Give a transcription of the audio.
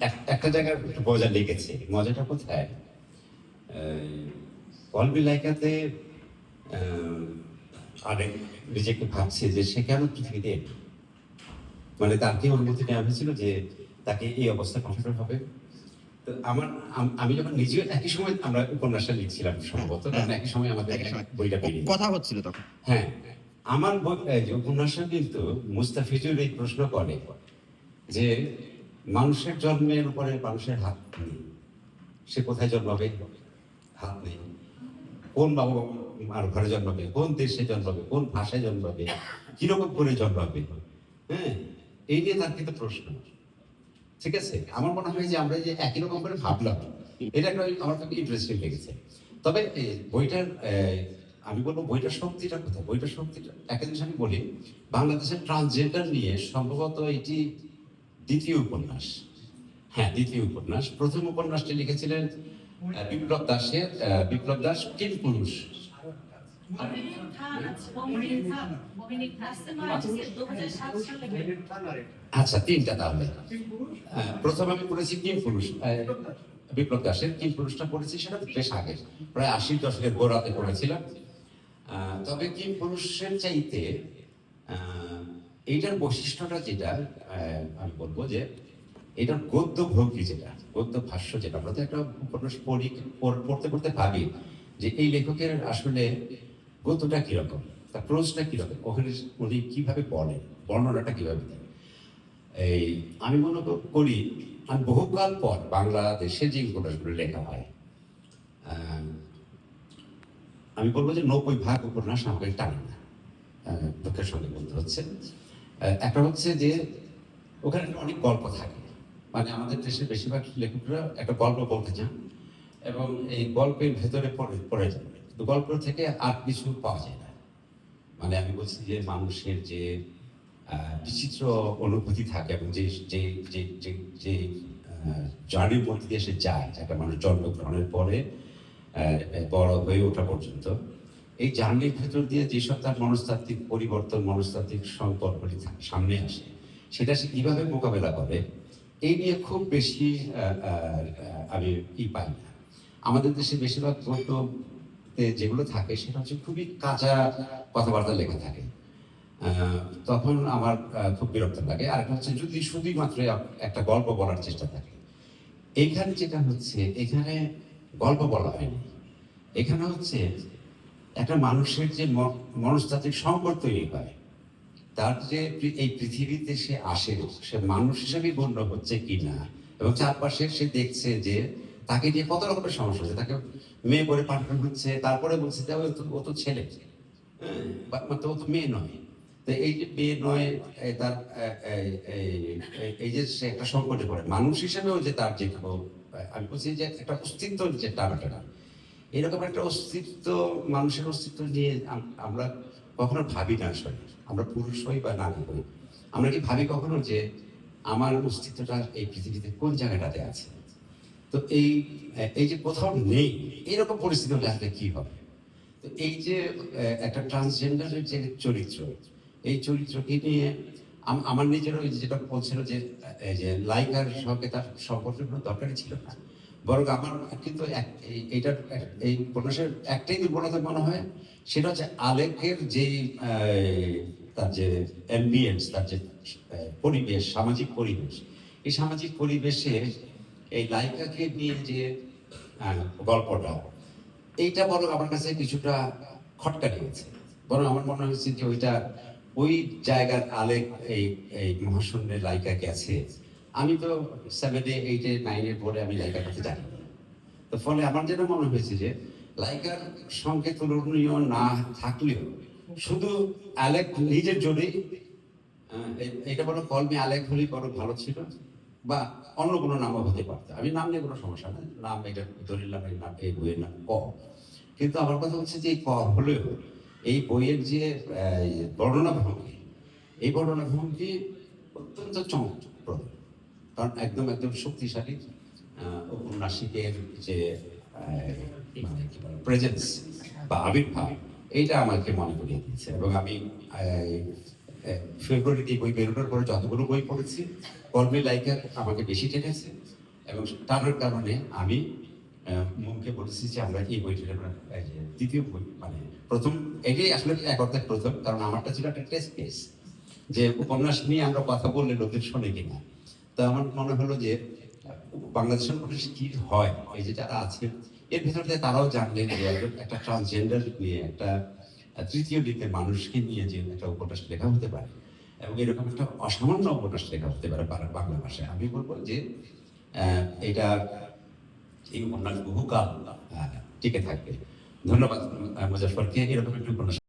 এক- একটা জায়গায় একটু মজা লেগেছে। মজাটা কোথায়? কলবি লাইকাতে আরেক নিজেকে ভাবছে যে সে কেন পৃথিবীতে এলো? মানে তার কি অনুমতি নেওয়া হয়েছিল যে তাকে এই অবস্থা পাঠানো হবে? তো আমার আমি যখন নিজেও একই সময় আমরা উপন্যাসটা লিখছিলাম সম্ভবত কারণ একই সময় আমাদের বইটা বেরিয়ে। কথা হচ্ছিল তখন। হ্যাঁ আমার বই- এই যে উপন্যাসে কিন্তু মুস্তাফিজুর এই প্রশ্ন করে যে মানুষের জন্মের উপরে মানুষের হাত নেই। সে কোথায় জন্মাবে? হাত নেই। কোন বাবা ঘরে জন্মাবে? কোন দেশে জন্মাবে? কোন ভাষায় জন্মাবে? কীরকম করে জন্মাবে? হ্যাঁ এই নিয়ে তার কিন্তু প্রশ্ন। ঠিক আছে? আমার মনে হয় যে আমরা যে একই রকম করে ভাবলাম, এটা একটা আমার খুব ইন্টারেস্টিং লেগেছে। তবে বইটার আমি বলব বইটার শক্তিটা কোথায়? বইটার শক্তিটা, একটা জিনিস আমি বলি, বাংলাদেশের ট্রান্সজেন্ডার নিয়ে সম্ভবত এটি দ্বিতীয় উপন্যাস। হ্যাঁ দ্বিতীয় উপন্যাস। প্রথম উপন্যাসটি লিখেছিলেন বিপ্লব দাসের বিপ্লব দাস কিম পুরুষ মোমিনুল খান আছে, মোমিনুল খান, মোমিনুল খান সিনেমা আসছে 2007 সালে। আচ্ছা তিনটা তাহলে। প্রথম আমি পড়েছি কিম পুরুষ। বিপ্লব দাসের কিম পুরুষটা পড়েছি সেটা বেশ আগে প্রায় আশি দশকের গোড়াতে পড়েছিলাম। তবে কিম পুরুষের চাইতে এইটার বৈশিষ্ট্যটা যেটা আমি বলব যে এটার গদ্য ভঙ্গি যেটা, গদ্য ভাষ্য যেটা, আমরা তো একটা উপন্যাস পড়ি পড়তে পড়তে ভাবি যে এই লেখকের আসলে গদ্যটা কীরকম, তার প্রোজটা কীরকম, ওখানে উনি কীভাবে বলেন, বর্ণনাটা কীভাবে দেন। এই, আমি মনে করি, আমি বহুকাল পর বাংলাদেশে যে উপন্যাসগুলো লেখা হয় আমি বলব যে নব্বই ভাগ উপন্যাস আমাকে টানে না। দুঃখের সঙ্গে বলতে হচ্ছে একটা হচ্ছে যে ওখানে অনেক গল্প থাকে। মানে আমাদের দেশের বেশিরভাগ লেখকরা একটা গল্প বলতে চান এবং এই গল্পের ভেতরে পড়ে পড়ে যাবে কিন্তু গল্প থেকে আর কিছু পাওয়া যায় না। মানে আমি বলছি যে মানুষের যে বিচিত্র অনুভূতি থাকে এবং যে যে যে যে যে জার্নির মধ্যে দিয়ে সে যায় একটা মানুষ জন্মগ্রহণের পরে বড় হয়ে ওঠা পর্যন্ত। এই জার্নির ভেতর দিয়ে যেসব তার মনস্তাত্ত্বিক পরিবর্তন, মনস্তাত্ত্বিক থা- সামনে আসে, সেটা সে কীভাবে মোকাবেলা করে, এই নিয়ে খুব বেশি আমি ই পাই না। আমাদের দেশে বেশিরভাগ গল্পতে যেগুলো থাকে, সেটা হচ্ছে খুবই কাঁচা কথাবার্তা লেখা থাকে। তখন আমার খুব বিরক্ত লাগে। আর একটা হচ্ছে যদি শুধুই মাত্র একটা গল্প বলার চেষ্টা থাকে। এইখানে যেটা হচ্ছে, এখানে গল্প বলা হয়নি। এখানে হচ্ছে একটা মানুষের যে মনস্তাত্ত্বিক সংকট তৈরি হয়, তার যে এই পৃথিবীতে সে আসে, সে মানুষ হিসেবে গণ্য হচ্ছে কি না এবং চারপাশে সে দেখছে যে তাকে নিয়ে কত রকমের সমস্যা হচ্ছে। তাকে মেয়ে করে পাঠানো হচ্ছে, তারপরে বলছে যে ও তো- ছেলে। তো, ও তো মেয়ে নয়। তো এই যে মেয়ে নয় তার এই- যে সে একটা সংকটে পড়ে। মানুষ হিসেবেও যে তার যে, আমি বলছি যে একটা অস্তিত্ব যে টানাটানা। এরকম একটা অস্তিত্ব মানুষের অস্তিত্ব নিয়ে আমরা কখনো ভাবি না আসলে। আমরা পুরুষ হই বা নারী হই। আমরা কি ভাবি কখনো যে আমার অস্তিত্বটা এই পৃথিবীতে কোন জায়গাটাতে আছে? তো এই এই যে কোথাও নেই, এরকম পরিস্থিতি হলে আসলে কি হবে? তো এই যে একটা ট্রান্সজেন্ডারের যে চরিত্র, এই চরিত্রকে নিয়ে আমার নিজেরও যেটা বলছিল যে লাইকার সঙ্গে তার সম্পর্কের কোনো দরকারই ছিল না। বরং আমার কিন্তু এইটার এই উপন্যাসের একটাই দুর্বলতা মনে হয়, সেটা হচ্ছে আলেকের যে তার যে অ্যাম্বিয়েন্স তার যে পরিবেশ, সামাজিক পরিবেশ। এই সামাজিক পরিবেশে এই লাইকাকে নিয়ে যে গল্পটা, এইটা বরং আমার কাছে কিছুটা খটকা লেগেছে। বরং আমার মনে হচ্ছে যে ওইটা, ওই জায়গার আলেক এই এই মহাশূন্যের লাইকা গেছে। আমি তো সেভেনে এইটে নাইনে পরে আমি লাইকার কথা জানি। তো ফলে আমার যেটা মনে হয়েছে যে লাইকার সঙ্গে তুলনীয় না থাকলেও শুধু আলেক নিজের জন্যই এটা বড় কলমে আলেক হলেই বড় ভালো ছিল, বা অন্য কোনো নামও হতে পারতো। আমি নাম নিয়ে কোনো সমস্যা নেই। নাম এটা দলিল নামের নাম, এই বইয়ের নাম, ক। কিন্তু আমার কথা হচ্ছে যে, এই ক হলেও এই বইয়ের যে বর্ণনা ভঙ্গি, এই বর্ণনা ভঙ্গি অত্যন্ত চমকপ্রদ। কারণ একদম একদম শক্তিশালী উপন্যাসিকের যে প্রেজেন্স বা আবির্ভাব, এইটা আমাকে মনে করিয়ে দিয়েছে। এবং আমি ফেব্রুয়ারিতে বই বেরোনোর পরে যতগুলো বই পড়েছি কলমে লাইকা আমাকে বেশি টেনেছে। এবং টানার কারণে আমি মুখে বলেছি যে আমরা এই যে দ্বিতীয় বই মানে প্রথম, এটাই আসলে এক অর্থে প্রথম, কারণ আমারটা ছিল একটা টেস্ট কেস যে উপন্যাস নিয়ে আমরা কথা বললে লোকের শোনে কিনা। তো আমার মনে হলো যে, বাংলাদেশের উপন্যাস কি হয়? এই যে যারা আছে, এর ভিতর তারাও জানলেন যে একটা ট্রান্সজেন্ডার নিয়ে, একটা তৃতীয় দিকের মানুষকে নিয়ে যে একটা উপন্যাস লেখা হতে পারে এবং এরকম একটা অসামান্য উপন্যাস লেখা হতে পারে বাংলা- ভাষায়। আমি বলব যে এটা এই উপন্যাস বহুকাল টিকে থাকবে। ধন্যবাদ মুজাফরকে এরকম একটি উপন্যাস